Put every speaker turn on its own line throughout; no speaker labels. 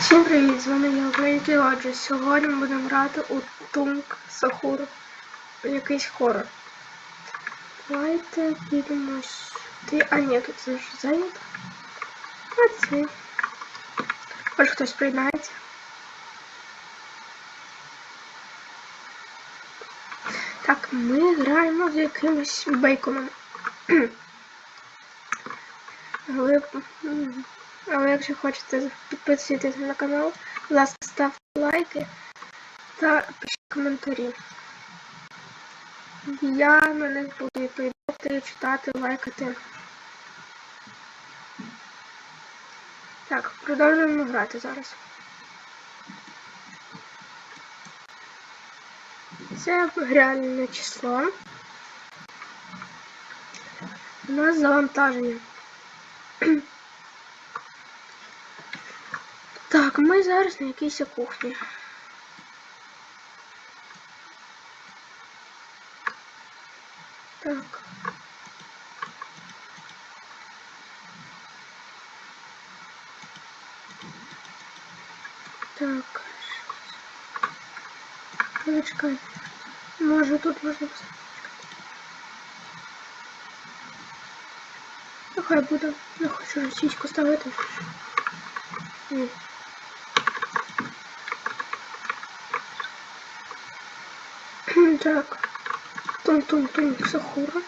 Всім привіт, з вами я Український Отже. Сьогодні ми будемо грати у Тунк Сахур. Якийсь хорор. Давайте підемо сюди. А ні, тут вже зайнято. А це. Може хтось приєднається. Так, ми граємо з якимось бейконом. Але, м, але якщо хочете підписуйтесь на канал, будь ласка, ставте лайки та пишіть коментарі. Я них буду відповідати, читати, лайкати. Так, продовжуємо грати зараз. Це реальне число. У нас завантаження. ми зараз на якійсь кухні. Так. Так. Почекай. Може тут можна поставити. Ну, хай буде. Не хочу російську ставити. Ні. Так. Тум-тум-тум Сахура.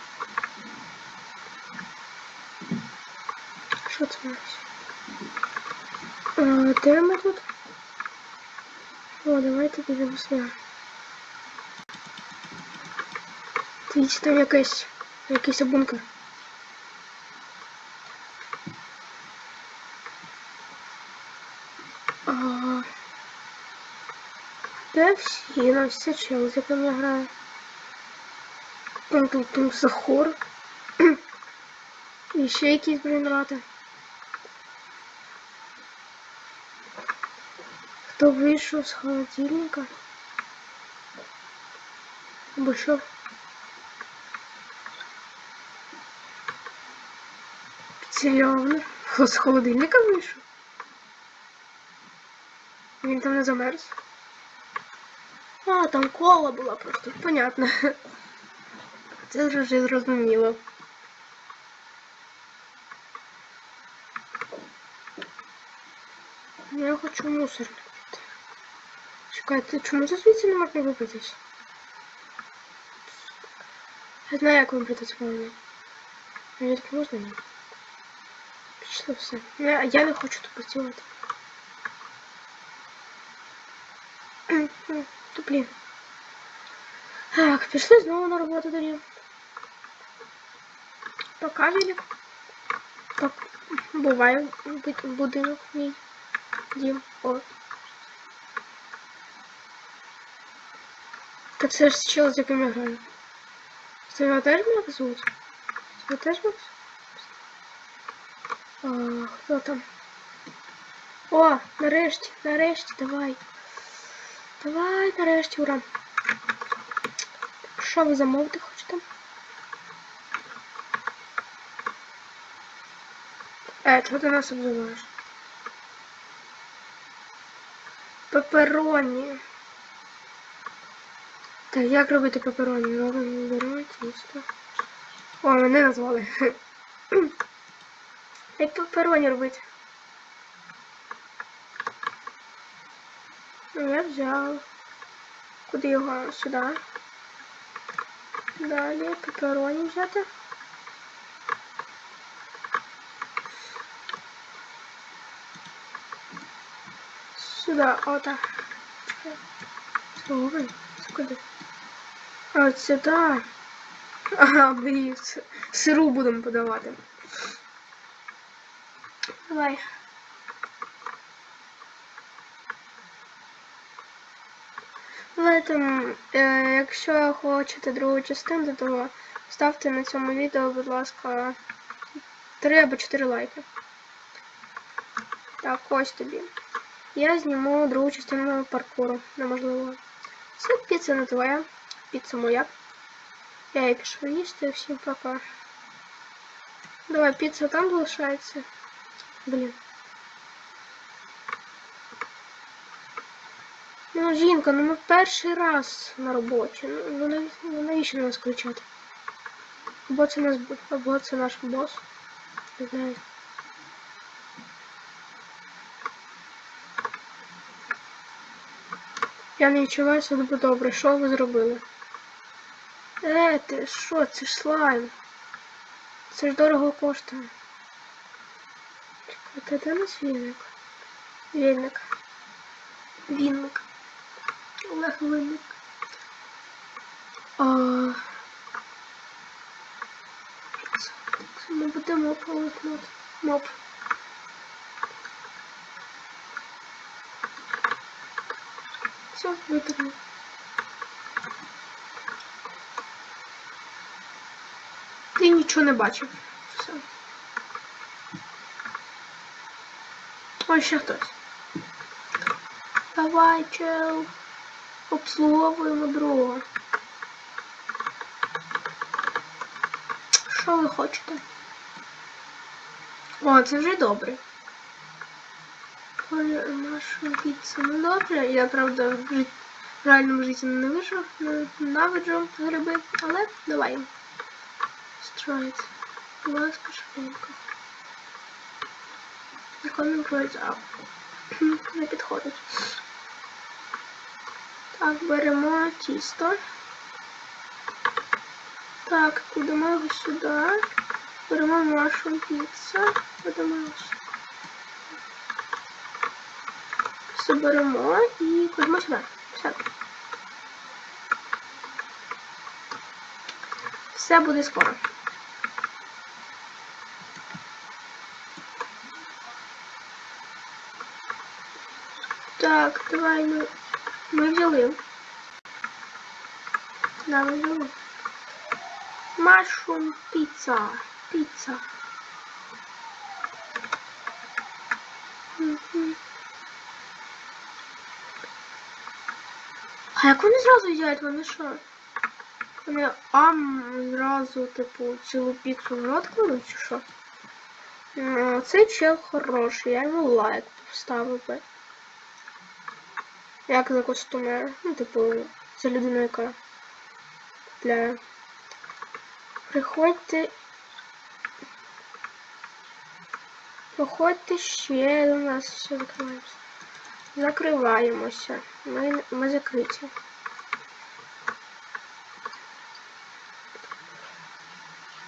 Що це у нас? Де ми тут? О, давайте підемо сюди. Дивіться, там якийсь, бункер. Всі? Ну, все чел, з яким я граю. Там тут там Сахур. І ще якісь брейнрати. Хто вийшов з холодильника? Або що? Хто з холодильника вийшов? Він там не замерз. А, там кола була просто. Понятно. Це вже зрозуміло. Ну, Я хочу мусор купити. Чекайте, чому за звідси не можна вибратись? Я знаю, як вибратись можна. Мені так можна ні? Пішло все. Я, я не хочу тут працювати. То блін. Так, пішли знову на роботу тоді. Пока велик. Так, буває бу- будинок мій. Дім. О. Так це ж чел, з яким я граю. Це його теж Макс звуть? Це теж хто там? О, нарешті, нарешті, давай. Давай, нарешті, ура. Що ви замовити хочете? Е, чого ти нас обзиваєш? Пепероні. Так, як робити пепероні? Робимо беремо тісто. О, мене назвали. Як пепероні робити? я взяв. Куди його? Сюди. Далі пепероні взяти. Сюди, ота. Ой, куди? А, от сюди. Ага, блін, с- сиру будемо подавати. Давай. М, е, якщо хочете другу частину, то ставте на цьому відео, будь ласка, 3 або 4 лайки. Так, ось тобі. Я зніму другу частину паркуру, неможливо. Це піца не твоя, піца моя. Я її пішов їсти, всім пока. Давай, піца там залишається. Блін. Ну, жінка, ну ми перший раз на роботі. Ну, ну, ну навіщо на нас кричати? Або це нас або це наш бос. Не знаю. Я не відчуваю себе добре. Що ви зробили? Е, ти що, це ж слайм. Це ж дорого коштує. Чекайте, де наш вільник? Вільник. Вінник. Олег Винник. А... Це Ми будемо полотнути. Моп. Все, витерли. Ти нічого не бачив. Все. Ой, ще хтось. Давай, чел. Обслуговуємо друга. Що ви хочете? О, це вже добре. Нашу піцу. Ну добре, я правда в, реальному житті не- ненавиджу гриби, але давай. Страйт. Будь ласка, швидко. Законний пройдзав. Не підходить. Так, беремо тісто. Так, кладемо його сюди. Беремо нашу піцу. Кладемо його сюди. Все беремо і кладемо сюди. Все. Все буде скоро. Так, давай ми, ми взяли. Да, ми взяли. Машрум піца. Піца. А як вони зразу їдять? Вони що? Вони ам зразу, типу, цілу піцу в рот кладуть, чи що? Цей чел хороший, я йому лайк поставив би. Як за костюмер. Ну, типу, за людину, яка купляє. Приходьте. Проходьте ще у нас все закриваємося. Закриваємося. Ми, ми закриті.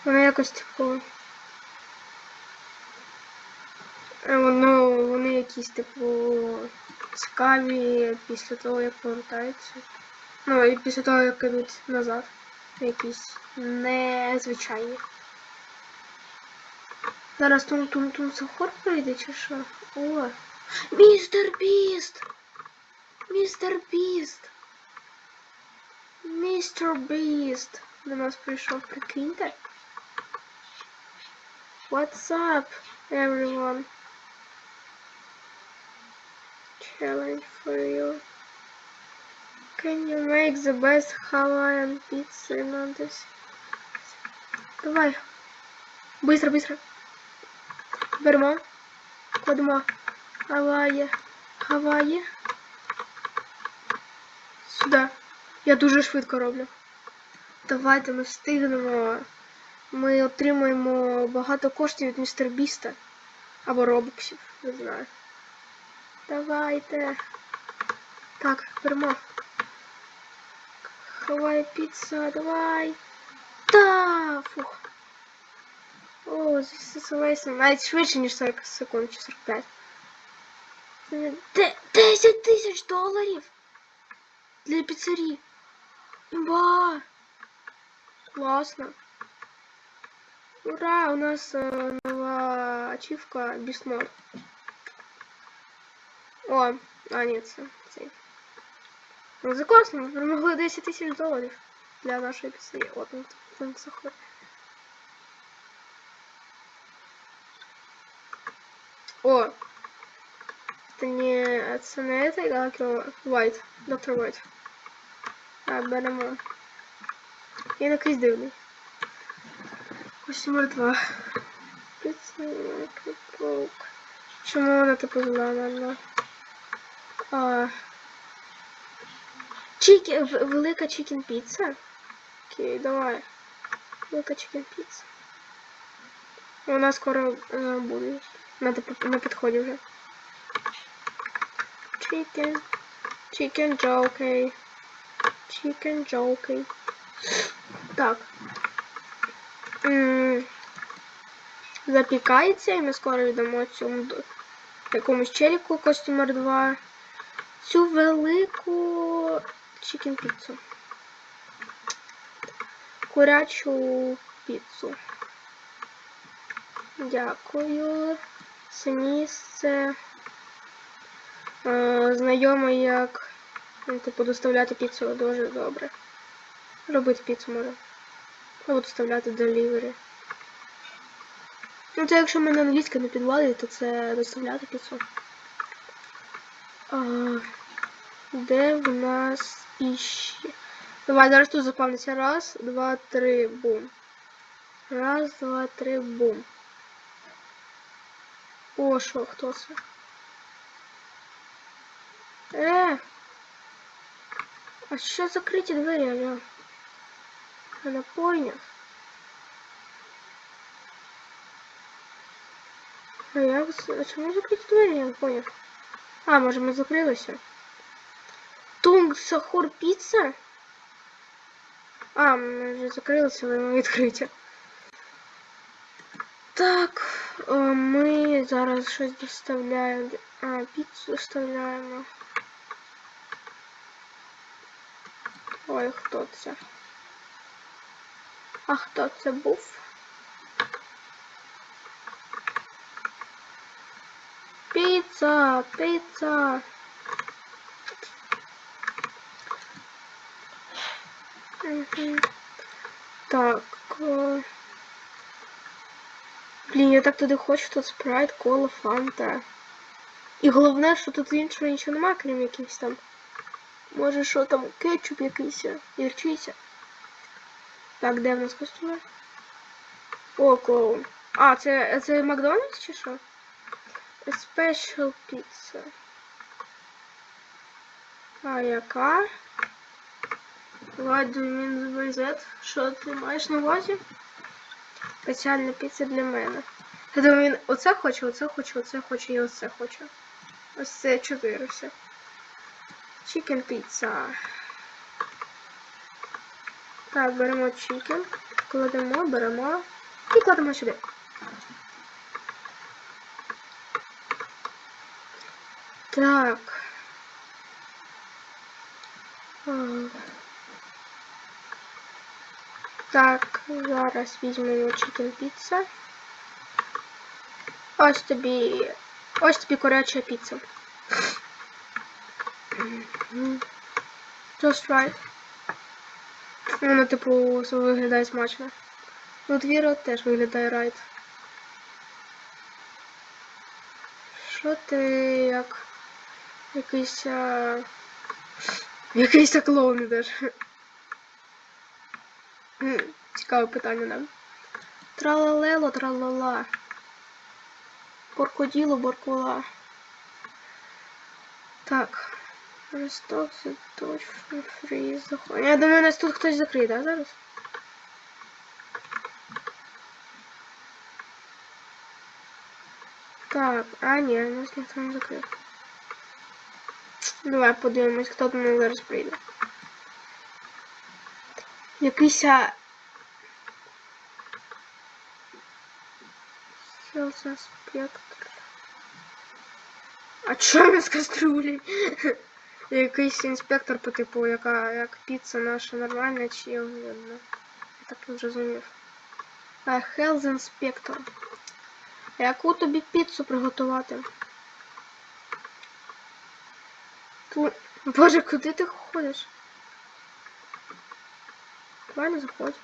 Вони якось типу. Воно, вони якісь, типу, цікаві після того, як повертаються. Ну, і після того, як ідуть назад. Якісь незвичайні. Зараз тум тум тум сахор прийде чи що? О! Містер Біст! Містер Біст! Містер Біст! До нас прийшов, прикиньте. What's up, everyone? Challenge for you. Can you make the best Hawaiian pizza in this? Давай. Быстро, быстро. Беремо. Кладемо. Хаває. Хаває. Сюди. Я дуже швидко роблю. Давайте ми встигнемо. Ми отримаємо багато коштів від містер Біста. Або робоксів, не знаю. Давайте. Так, беремо. Хавай піца, давай. Та, фух. О, засилайся. Навіть швидше, ніж 40 секунд чи 45. Де- 10 тисяч доларів для піцерії. Ба! Класно. Ура! У нас е, нова ачівка Біснор. О, а ні, це цей. Ну, це класно, ми перемогли 10 тисяч доларів для нашої піцерії. От, ну, там заходить. О! Це не, це цей, а White. Доктор White. А, беремо. Він якийсь дивний. Ось мертва. Паук. Чому вона типу зелена? А, Чікі... Велика чікен піца? Окей, давай. Велика чікен піца. Вона скоро е, буде. На, тип- на підході вже. Chicken. Chicken jockey. Chicken jockey. Так. М, Запікається і ми скоро йдемо цьому якомусь челіку костюмер 2. Цю велику чікен піцу. Курячу піцу. Дякую. Це місце. Е, знайомий як ну, типу доставляти піцу дуже добре. Робити піцу може. Або доставляти делівері. Ну це якщо ми на англійській не підвалі, то це доставляти піцу. А, де в нас іще? Давай, зараз тут запавниться. Раз, два, три, бум. Раз, два, три, бум. О, що, хто це? Е! А що закриті двері, алло? Я не поняв. А як з- а чому закриті двері, я не поняв. А, може ми закрилися? Тунг Сахур піца? А, ми вже закрилися, але ми відкриті. Так, е, ми зараз щось доставляємо. А, піцу доставляємо. Ой, хто це? А хто це був? Піца, піца. Мгм. Так. е, Блін, я так туди хочу, тут спрайт, кола, фанта. І головне, що тут іншого нічого немає, крім якихось там. Може, що там, кетчуп якийсь, гірчиця. Так, де в нас костюми? О, клоун. А, це, це Макдональдс чи що? Special pizza. А яка? What do? Що ти маєш на увазі? Спеціальна піца для мене. Я думаю, він оце хоче, оце хоче, оце хоче і оце хоче. Ось це чотири все. Chicken pizza. Так, беремо чікен, кладемо, беремо і кладемо сюди. Так. Так, зараз візьмемо чікен піца. Ось тобі. Ось тобі куряча піца. Just right. Воно, типу, виглядає смачно. Ну, двіра теж виглядає райт. Що ти як якийсь а... якийсь а, клоун? Хм, Цікаве питання нам. Тралалело, тралала. Боркоділо, боркула. Так. Росток точно фріз. заходить. Я думаю, нас тут хтось закриє, да, зараз? Так, а ні, нас ніхто не закрив. Давай подивимось, хто до нас зараз прийде. Якийсь. Sales інспектор. А чого він з каструлі? Якийсь інспектор по типу, яка як піца наша нормальна чи огидна. Я так не зрозумів. А Health Inspector. Яку тобі піцу приготувати? Ту... Боже, куди ти ходиш? Давай не заходь.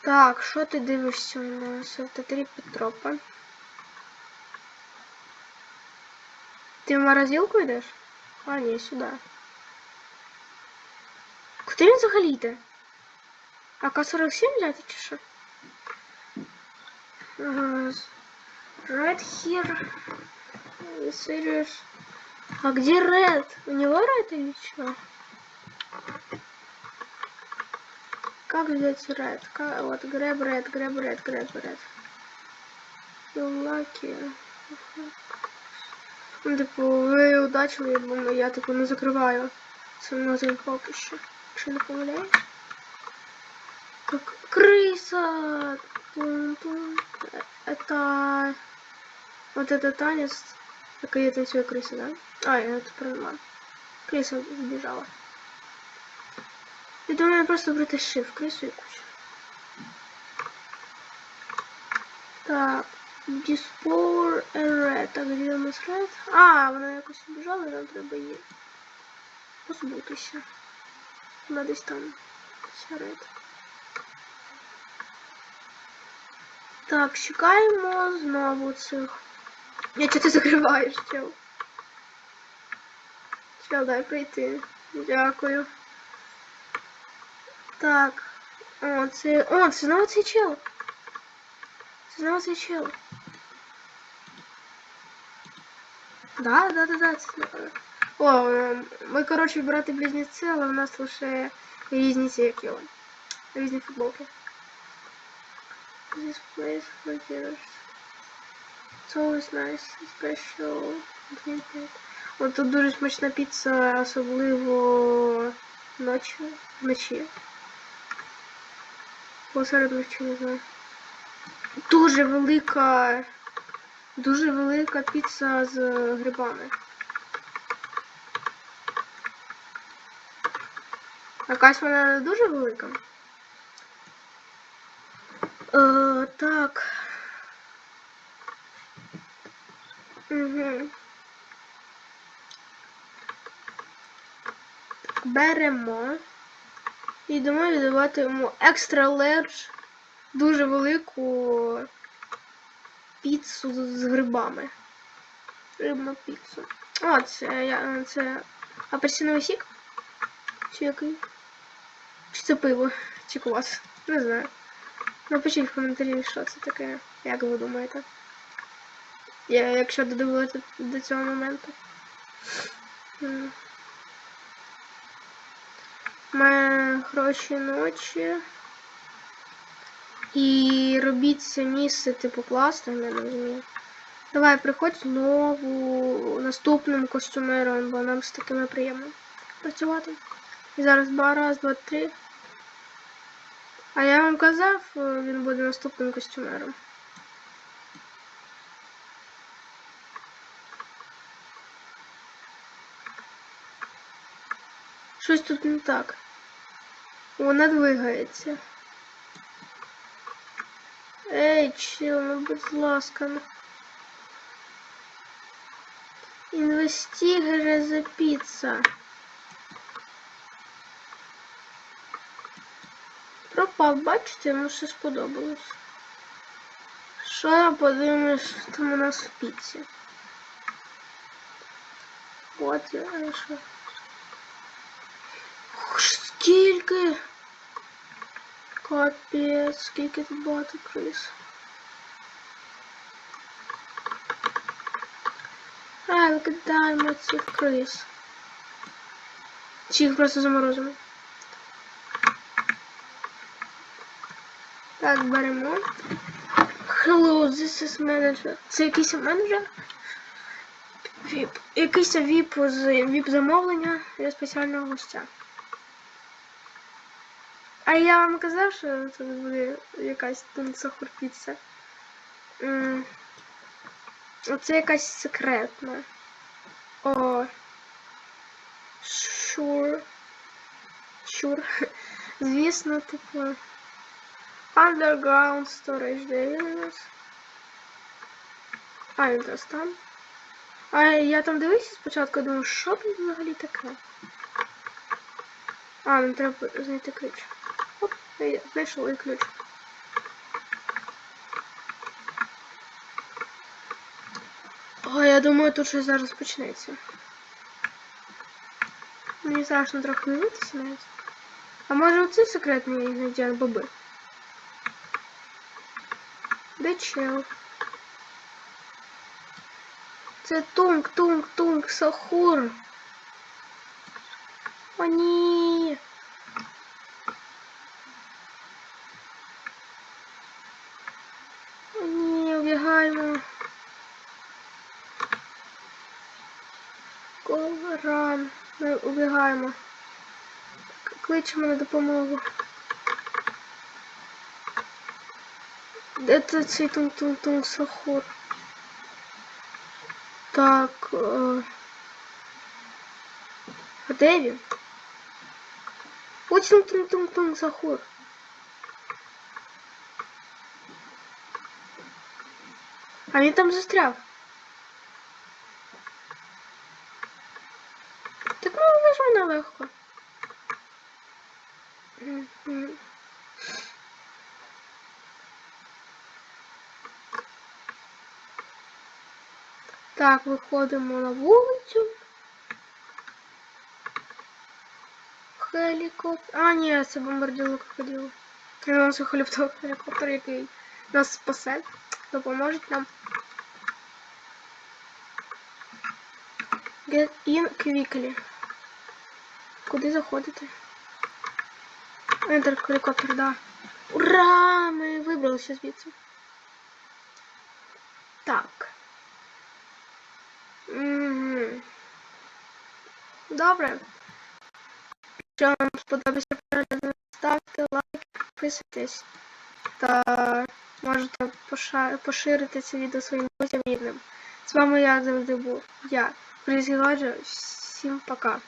Так, що ти дивишся у нас? Т3 Петропа. Ти в морозилку йдеш? А, ні, сюди. Куди він взагалі йде? А К-47 взяти чи що? Ага, Right here. Serious. А где Ред? У него Ред или что? Как взять Ред? Ка- Вот, грэб Ред, грэб Ред, грэб Ред. Lucky. Ну, типу, ви удачливі, бо я типу не закриваю цей магазин поки що. Якщо не помиляюсь. Как крыса. Тун-тун. Э, Это... Вот это танец. Такая танцует крыса, да? А, я это поняла. Крыса сбежала. Я думаю, я просто притащив крысу и кучу. Так. Dispor Red. Так, де у нас Red? А, вона якось убіжала, нам треба її позбутися. Вона десь там. Ця Red. Так, чекаємо знову цих. Я чого ти закриваєш, чел? Чел, дай прийти. Дякую. Так. О, це. О, це знову цей чел. Це знову цей чел. Да, да, да, да, це. О, ми, коротше, брати близнеці, але в нас лише різні ці як його. Різні футболки. This place for It's always nice, special. От тут дуже смачна піца, особливо ночі. Вночі. Посеред ночі, не знаю. Дуже велика. Дуже велика піца з грибами. Якась вона дуже велика. Е, так. Угу. Беремо. І йдемо віддавати йому екстра ледж дуже велику піцу з грибами. Рибну піцу. О, це це апельсиновий сік? Чи який? Чи це пиво? Чи квас? Не знаю. Напишіть в коментарі, що це таке, як ви думаєте. Я, якщо додивилися до цього моменту. Має хороші ночі. І робіть це місце типу класним, я не розумію. Давай, приходь знову наступним костюмером, бо нам з такими приємно працювати. І зараз два, раз, два, три. А я вам казав, е, він буде наступним костюмером. Щось тут не так. Вона двигається. Ей, чил, ну будь ласка. ну. Інвестігери за піца. Пропав, бачите, йому все сподобалось. Що я подивлюсь, що там у нас в піці? От я а що. Скільки? Капець, скільки тут багато крис. А, викидаємо цих крис. Чи їх просто заморозимо? Так, беремо. Hello, this is manager. Це якийсь менеджер? Віп. Якийсь віп з віп замовлення для спеціального гостя. А я вам казав, що це буде якась тунцохур піца. Оце якась секретна. О. Шур. Шур. Звісно, типу. Underground storage, нас? А, він зараз там. А я там дивився спочатку, думаю, що тут взагалі таке? А, нам треба знайти ключ. Оп, я знайшов ключ. О, я думаю, тут щось зараз почнеться. Мені страшно трохи дивитися навіть. А може оцей секретний інгредієнт боби? Де чел? Це тунг, тунг, тунг, сахур. О, ні. О, ні, убігаємо. Ковран. Ми убігаємо. Кличемо на допомогу. Де це цей тунг-тунг-тунг сахур? Так. Е... А де він? Ось тунг-тунг-тунг сахур. А він там застряв. Так ну ви ж мене легко. Так, виходимо на вулицю. Хелікоптер. А, ні, це бомбарділо крокодило. Це у нас хелікоптер, хелікоптер, який нас спасе, допоможе нам. Get in quickly. Куди заходити? Enter хелікоптер, да. Ура! Ми вибралися звідси. Так. Добре. Якщо вам сподобався перегляд, ставте лайк, підписуйтесь та можете поширити це відео своїм друзям рідним. З вами як завжди був я, Призгіладжа. Всім пока.